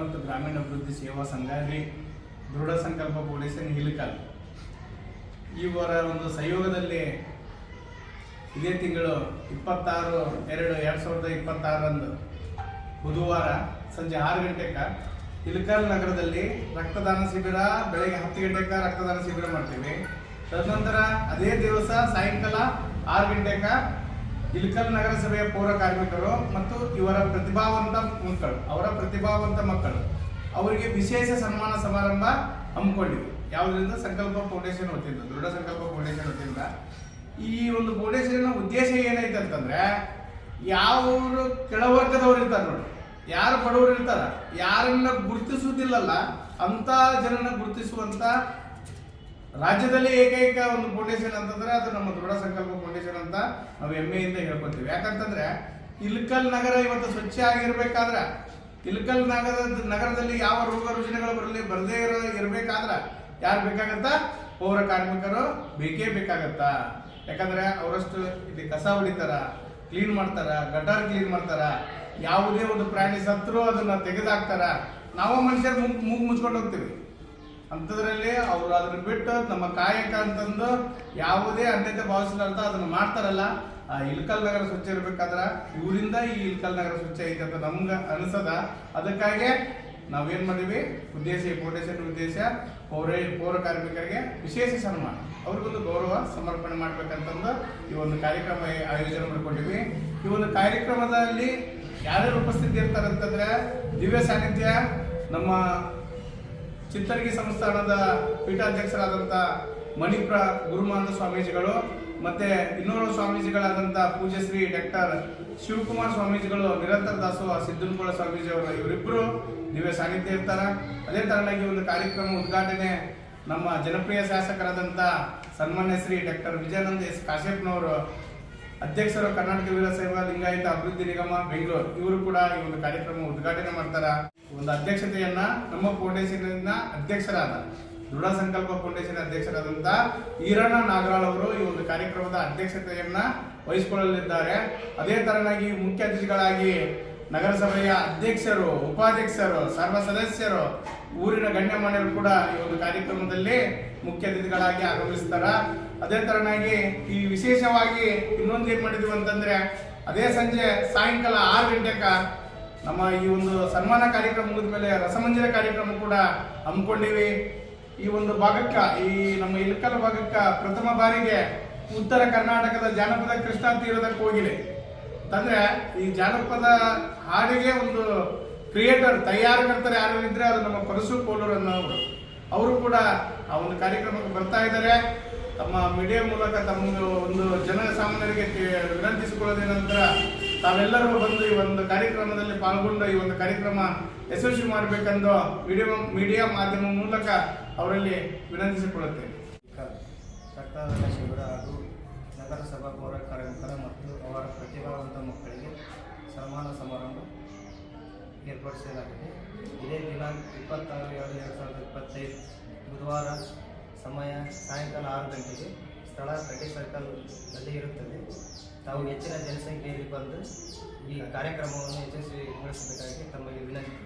ಮತ್ತು ಗ್ರಾಮೀಣಾಭಿವೃದ್ಧಿ ಸೇವಾ ಸಂಘ ಇಲ್ಲಿ ದೃಢ ಸಂಕಲ್ಪ ಪೊಲೀಸ್ ಹಿಲಿಕಲ್ ಇವರ ಒಂದು ಸಹಯೋಗದಲ್ಲಿ ಇದೇ ತಿಂಗಳು ಇಪ್ಪತ್ತಾರು, ಎರಡು ಎರಡು ಸಾವಿರದ ಇಪ್ಪತ್ತಾರರಂದು ಬುಧವಾರ ಸಂಜೆ ಆರು ಗಂಟೆಕ ಇಲಕಲ್ ನಗರದಲ್ಲಿ ರಕ್ತದಾನ ಶಿಬಿರ, ಬೆಳಗ್ಗೆ ಹತ್ತು ಗಂಟೆಗೆ ರಕ್ತದಾನ ಶಿಬಿರ ಮಾಡ್ತೀವಿ. ತದನಂತರ ಅದೇ ದಿವಸ ಸಾಯಂಕಾಲ ಆರು ಗಂಟೆಗೆ ಇಲಕಲ್ ನಗರಸಭೆಯ ಪೌರ ಕಾರ್ಮಿಕರು ಮತ್ತು ಇವರ ಪ್ರತಿಭಾವಂತ ಮಕ್ಕಳು, ಅವರ ಪ್ರತಿಭಾವಂತ ಮಕ್ಕಳು. ಅವರಿಗೆ ವಿಶೇಷ ಸನ್ಮಾನ ಸಮಾರಂಭ ಹಮ್ಮಿಕೊಂಡಿದೆ. ಯಾವುದರಿಂದ? ಸಂಕಲ್ಪ ಫೌಂಡೇಶನ್ ವತಿಯಿಂದ, ದೃಢ ಸಂಕಲ್ಪ ಫೌಂಡೇಶನ್ ವತಿಯಿಂದ. ಈ ಒಂದು ಫೌಂಡೇಶನ್ ಉದ್ದೇಶ ಏನೈತೆ ಅಂತಂದ್ರೆ ಯಾವರು ಕೆಳವರ್ಗದವ್ರು ಇರ್ತಾರೆ ನೋಡಿ. ಯಾರು ಬಡವರು ಇರ್ತಾರ? ಯಾರನ್ನ ಗುರುತಿಸುವುದಿಲ್ಲಲ್ಲ ಅಂತ ಜನನ ಗುರುತಿಸುವಂತ ರಾಜ್ಯದಲ್ಲಿ ಏಕೈಕ ಒಂದು ಫೌಂಡೇಶನ್ ಅಂತಂದ್ರೆ ಅದು ನಮ್ಮ ದೃಢ ಸಂಕಲ್ಪ ಫೌಂಡೇಶನ್ ಅಂತ ನಾವು ಹೆಮ್ಮೆಯಿಂದ ಹೇಳ್ಕೊತೀವಿ. ಯಾಕಂತಂದ್ರೆ ಇಲ್ಕಲ್ ನಗರ ಇವತ್ತು ಸ್ವಚ್ಛ ಆಗಿರ್ಬೇಕಾದ್ರ, ಇಲ್ಕಲ್ ನಗರದ ನಗರದಲ್ಲಿ ಯಾವ ರೋಗ ರುಜಿನಗಳು ಬರಲಿ ಬರದೇ ಇರೋ, ಇರ್ಬೇಕಾದ್ರ ಯಾರು ಬೇಕಾಗತ್ತ? ಪೌರ ಕಾರ್ಮಿಕರು ಬೇಕೇ ಬೇಕಾಗತ್ತ? ಯಾಕಂದ್ರೆ ಅವರಷ್ಟು ಇಲ್ಲಿ ಕಸ ಹೊಡಿತಾರ ಕ್ಲೀನ್ ಮಾಡ್ತಾರ ಗಟಾರ್ ಕ್ಲೀನ್ ಮಾಡ್ತಾರ, ಯಾವುದೇ ಒಂದು ಪ್ರಾಣಿ ಸತ್ರು ಅದನ್ನ ತೆಗೆದಾಕ್ತಾರ, ನಾವು ಮನುಷ್ಯರು ಮೂಗ್ ಮುಚ್ಕೊಂಡು ಹೋಗ್ತೀವಿ. ಅಂಥದ್ರಲ್ಲಿ ಅವ್ರು ಅದನ್ನ ಬಿಟ್ಟು ನಮ್ಮ ಕಾಯಕ ಅಂತಂದು ಯಾವುದೇ ಅನ್ಯತೆ ಭಾವಿಸಲಾರ್ದ ಅದನ್ನ ಮಾಡ್ತಾರಲ್ಲ, ಆ ಇಲ್ಕಲ್ ನಗರ ಸ್ವಚ್ಛ ಇರ್ಬೇಕಾದ್ರೆ ಇವರಿಂದ ಈ ಇಲ್ಕಲ್ ನಗರ ಸ್ವಚ್ಛ ಐತೆ ಅಂತ ನಮ್ಗೆ ಅನಿಸದ. ಅದಕ್ಕಾಗಿ ನಾವೇನ್ ಮಾಡಿವಿ ಉದ್ದೇಶ, ಫೌಂಡೇಶನ್ ಉದ್ದೇಶ, ಪೌರ ಪೌರ ಕಾರ್ಮಿಕರಿಗೆ ವಿಶೇಷ ಸನ್ಮಾನ. ಅವ್ರಿಗೊಂದು ಗೌರವ, ಸಮರ್ಪಣೆ ಮಾಡ್ಬೇಕಂತಂದು ಈ ಒಂದು ಕಾರ್ಯಕ್ರಮ ಆಯೋಜನೆ ಮಾಡ್ಕೊಂಡಿವಿ ಈ ಒಂದು ಕಾರ್ಯಕ್ರಮದಲ್ಲಿ ಯಾರ್ಯಾರು ಉಪಸ್ಥಿತಿ ಇರ್ತಾರೆ ಅಂತಂದ್ರೆ ದಿವ್ಯ ಸಾನ್ನಿಧ್ಯ, ನಮ್ಮ ಚಿತ್ತರ್ಗಿ ಸಂಸ್ಥಾನದ ಪೀಠಾಧ್ಯಕ್ಷರಾದಂಥ ಮಣಿಪ್ರ ಗುರುಮಾನಂದ ಸ್ವಾಮೀಜಿಗಳು ಮತ್ತೆ ಇನ್ನೂರು ಸ್ವಾಮೀಜಿಗಳಾದಂಥ ಪೂಜ್ಯಶ್ರೀ ಡಾಕ್ಟರ್ ಶಿವಕುಮಾರ್ ಸ್ವಾಮೀಜಿಗಳು, ನಿರಂತರ ದಾಸೋಹ ಸಿದ್ದನಕೋಳ ಸ್ವಾಮೀಜಿ ಅವರ ಇವರಿಬ್ಬರು ದಿವ್ಯ ಸಾನ್ನಿಧ್ಯ ಇರ್ತಾರೆ. ಅದೇ ತರನಾಗಿ ಒಂದು ಕಾರ್ಯಕ್ರಮ ಉದ್ಘಾಟನೆ ನಮ್ಮ ಜನಪ್ರಿಯ ಶಾಸಕರಾದಂಥ ಸನ್ಮಾನ್ಯ ಶ್ರೀ ಡಾಕ್ಟರ್ ವಿಜಯಾನಂದ ಎಸ್ ಕಾಶ್ಯಪ್ನವರು ಅಧ್ಯಕ್ಷರು ಕರ್ನಾಟಕ ವೀರಶೈವ ಲಿಂಗಾಯತ ಅಭಿವೃದ್ಧಿ ನಿಗಮ, ಬೆಂಗಳೂರು. ಇವರು ಕೂಡ ಈ ಒಂದು ಕಾರ್ಯಕ್ರಮ ಉದ್ಘಾಟನೆ ಮಾಡ್ತಾರ. ಒಂದು ಅಧ್ಯಕ್ಷತೆಯನ್ನ ನಮ್ಮ ಫೌಂಡೇಶನ್ ಅಧ್ಯಕ್ಷರಾದ, ದೃಢ ಸಂಕಲ್ಪ ಫೌಂಡೇಶನ್ ಅಧ್ಯಕ್ಷರಾದಂತ ಈರಣ್ಣ ನಾಗರಾಳ್ ಅವರು ಈ ಒಂದು ಕಾರ್ಯಕ್ರಮದ ಅಧ್ಯಕ್ಷತೆಯನ್ನ ವಹಿಸಿಕೊಳ್ಳಲಿದ್ದಾರೆ. ಅದೇ ತರನಾಗಿ ಮುಖ್ಯ ಅತಿಥಿಗಳಾಗಿ ನಗರಸಭೆಯ ಅಧ್ಯಕ್ಷರು, ಉಪಾಧ್ಯಕ್ಷರು, ಸರ್ವ ಸದಸ್ಯರು ಊರಿನ ಗಣ್ಯಮಾನ್ಯರು ಕೂಡ ಈ ಒಂದು ಕಾರ್ಯಕ್ರಮದಲ್ಲಿ ಮುಖ್ಯ ಅತಿಥಿಗಳಾಗಿ ಆಗಮಿಸ್ತಾರ. ಅದೇ ತರನಾಗಿ ಈ ವಿಶೇಷವಾಗಿ ಇನ್ನೊಂದು ಏನ್ ಮಾಡಿದ್ವಿ ಅಂತಂದ್ರೆ, ಅದೇ ಸಂಜೆ ಸಾಯಂಕಾಲ ಆರು ಗಂಟೆಕ ನಮ್ಮ ಈ ಒಂದು ಸನ್ಮಾನ ಕಾರ್ಯಕ್ರಮ ಮುಗಿದ ಮೇಲೆ ರಸಮಂಜರ ಕಾರ್ಯಕ್ರಮ ಕೂಡ ಹಮ್ಮಿಕೊಂಡಿವಿ. ಈ ಒಂದು ಭಾಗಕ್ಕ, ಈ ನಮ್ಮ ಇಳಕಲ್ ಭಾಗಕ್ಕ ಪ್ರಥಮ ಬಾರಿಗೆ ಉತ್ತರ ಕರ್ನಾಟಕದ ಜಾನಪದ ಕೃಷ್ಣ ತೀರದಕ್ಕೆ ಹೋಗಿಲಿ ಅಂತಂದ್ರೆ, ಈ ಜಾನಪದ ಹಾಡಿಗೆ ಒಂದು ಕ್ರಿಯೇಟರ್ ತಯಾರಕರ್ತರು ಯಾರು ಇದ್ರೆ ಅದು ನಮ್ಮ ಪರಸು ಕೋಲೂರ್ ಅನ್ನೋರು ಅವರು. ಕೂಡ ಆ ಒಂದು ಕಾರ್ಯಕ್ರಮಕ್ಕೆ ಬರ್ತಾ ಇದ್ದಾರೆ. ತಮ್ಮ ಮೀಡಿಯಾ ಮೂಲಕ ತಮ್ಮ ಒಂದು ಜನ ಸಾಮಾನ್ಯರಿಗೆ ತಿ- ವಿನಂತಿಸಿಕೊಳ್ಳೋದೇನಂತರ ತಾವೆಲ್ಲರೂ ಬಂದು ಈ ಒಂದು ಕಾರ್ಯಕ್ರಮದಲ್ಲಿ ಪಾಲ್ಗೊಂಡು ಈ ಒಂದು ಕಾರ್ಯಕ್ರಮ ಯಶಸ್ವಿ ಮಾಡಬೇಕೆಂದು ಮೀಡಿಯಾ ಮೀಡಿಯಾ ಮಾಧ್ಯಮ ಮೂಲಕ ಅವರಲ್ಲಿ ವಿನಂತಿಸಿಕೊಳ್ಳುತ್ತೇನೆ. ರಕ್ತದಾನ ಶಿಬಿರ ಹಾಗೂ ನಗರಸಭಾ ಪೌರ ಕಾರ್ಮಿಕರ ಮತ್ತು ಅವರ ಪ್ರತಿಭಾವಂತ ಮಕ್ಕಳಿಗೆ ಸನ್ಮಾನ ಸಮಾರಂಭ. ಏರ್ಪಡಿಸಲಾಗಿದೆ ಇದೇ ದಿನಾಂಕ ಇಪ್ಪತ್ತಾರು ಎರಡು ಎರಡು ಸಾವಿರದ ಇಪ್ಪತ್ತೈದು ಬುಧವಾರ ಸಮಯ ಸಾಯಂಕಾಲ ಆರು ಗಂಟೆಗೆ ಸ್ಥಳ ಕಟಿ ಸರ್ಕಲ್ನಲ್ಲಿ ಇರುತ್ತದೆ. ತಾವು ಹೆಚ್ಚಿನ ಜನಸಂಖ್ಯೆಯಲ್ಲಿ ಬಂದು ಈ ಕಾರ್ಯಕ್ರಮವನ್ನು ಯಶಸ್ವಿಗೊಳಿಸಬೇಕಾಗಿ ತಮ್ಮಲ್ಲಿ ವಿನಂತಿ.